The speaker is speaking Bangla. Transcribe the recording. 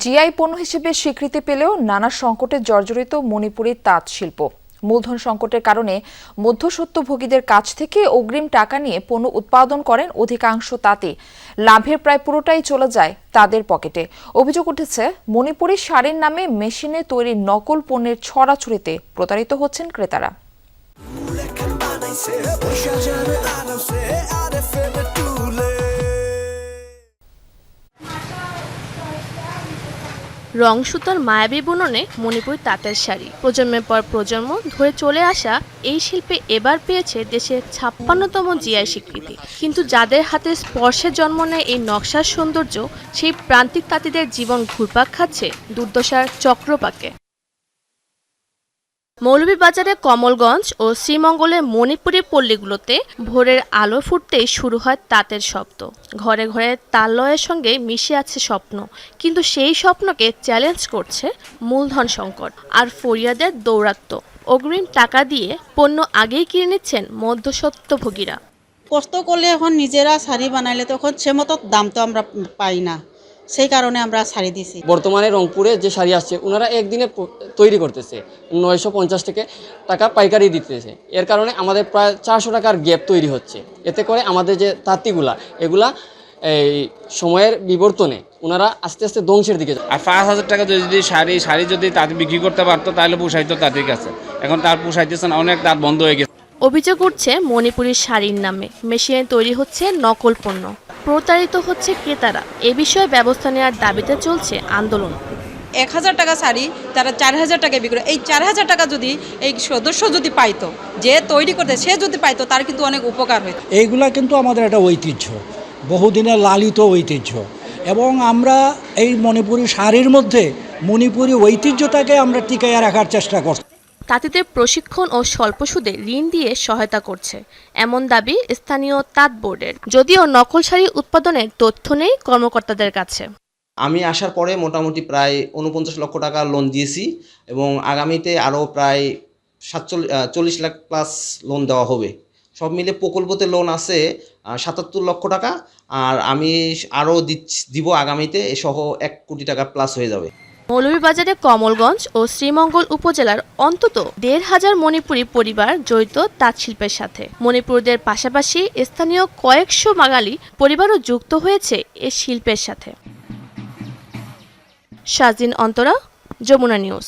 জিআই পণ্য হিসেবে স্বীকৃতি পেলেও নানা সংকটে জর্জরিত মণিপুরের তাঁত শিল্প। মূলধন সংকটের কারণে মধ্যস্বত্বভোগীদের কাছ থেকে অগ্রিম টাকা নিয়ে পণ্য উৎপাদন করেন অধিকাংশ তাঁতি লাভের প্রায় পুরোটাই চলে যায় তাদের পকেটে। অভিযোগ উঠেছে, মণিপুরি শাড়ির নামে মেশিনে তৈরি নকল পণ্যের ছড়াছড়িতে প্রতারিত হচ্ছেন ক্রেতারা। রং সুতার মায়াবী বুননে মণিপুর তাঁতের শাড়ি। প্রজন্মের পর প্রজন্ম ধরে চলে আসা এই শিল্পে এবার পেয়েছে দেশের ছাপ্পান্নতম জিআই স্বীকৃতি। কিন্তু যাদের হাতে স্পর্শে জন্ম নেয় এই নকশার সৌন্দর্য, সেই প্রান্তিক তাঁতিদের জীবন ঘুরপাক খাচ্ছে দুর্দশার চক্রপাকে। মৌলভীবাজারে কমলগঞ্জ ও শ্রীমঙ্গলের মণিপুরি পল্লীগুলোতে ভোরের আলো ফুটতেই শুরু হয় তাঁতের শব্দ। ঘরে ঘরে তাল্লয়ের সঙ্গে মিশে আছে স্বপ্ন, কিন্তু সেই স্বপ্নকে চ্যালেঞ্জ করছে মূলধন সংকট আর ফরিয়াদের দৌরাত্ম। অগ্রিম টাকা দিয়ে পণ্য আগেই কিনে নিচ্ছেন মধ্যস্বত্বভোগীরা। কষ্ট করলে এখন নিজেরা শাড়ি বানাইলে তখন সে মতো দাম তো আমরা পাই না। সেই কারণে আমরা শাড়ি দিছি। বর্তমানে রংপুরে যে শাড়ি আসছে ওনারা একদিনে তৈরি করতেছে। নয়শো পঞ্চাশ থেকে টাকা পাইকারি দিতেছে। এর কারণে আমাদের প্রায় চারশো টাকার গ্যাপ তৈরি হচ্ছে। এতে করে আমাদের যে তাঁতিগুলা এগুলা এই সময়ের বিবর্তনে ওনারা আস্তে আস্তে ধ্বংসের দিকে আর পাঁচ হাজার টাকা যদি যদি শাড়ি শাড়ি যদি তাদের বিক্রি করতে পারতো তাহলে পোষাইতো তাদের কাছে। এখন তার পোষাইতেছে না অনেক তাঁত বন্ধ হয়ে গেছে। অভিযোগ উঠছে মণিপুরি শাড়ির নামে। মেশিনে তৈরি হচ্ছে নকল পণ্য। প্রতারিত হচ্ছে ক্রেতারা। এ বিষয়ে ব্যবস্থা নেওয়ার দাবিতে চলছে আন্দোলন। এক হাজার টাকা শাড়ি তারা চার হাজার টাকায় বিক্রি এই চার হাজার টাকা যদি এই সদস্য যদি পাইতো যে তৈরি করতে সে যদি পাইতো তার কিন্তু অনেক উপকার হইতো। এইগুলা কিন্তু আমাদের একটা ঐতিহ্য বহুদিনের লালিত ঐতিহ্য। এবং আমরা এই মণিপুরি শাড়ির মধ্যে মণিপুরি ঐতিহ্যটাকে আমরা টিকাইয়া রাখার চেষ্টা করছি। তাঁতিদের প্রশিক্ষণ ও স্বল্প সুদে ঋণ দিয়ে সহায়তা করছে। এমন দাবি স্থানীয় তাঁত বোর্ডের। যদিও নকল শাড়ি উৎপাদনের তথ্য নেই কর্মকর্তাদের কাছে। আমি আসার পরে মোটামুটি প্রায় উনপঞ্চাশ লক্ষ টাকা লোন দিয়েছি এবং আগামীতে আরও প্রায় সাতচল্লিশ চল্লিশ লাখ প্লাস লোন দেওয়া হবে। সব মিলে প্রকল্পতে লোন আছে সাতাত্তর লক্ষ টাকা। আর আমি আরও দিচ্ছি, দিব আগামীতে সহ এক কোটি টাকা প্লাস হয়ে যাবে। মৌলভীবাজারে কমলগঞ্জ ও শ্রীমঙ্গল উপজেলার অন্তত দেড় হাজার মণিপুরি পরিবার জড়িত তাঁত শিল্পের সাথে। মণিপুরদের পাশাপাশি স্থানীয় কয়েকশো বাঙালি পরিবারও যুক্ত হয়েছে এ শিল্পের সাথে। সাজিন অন্তরা, যমুনা নিউজ।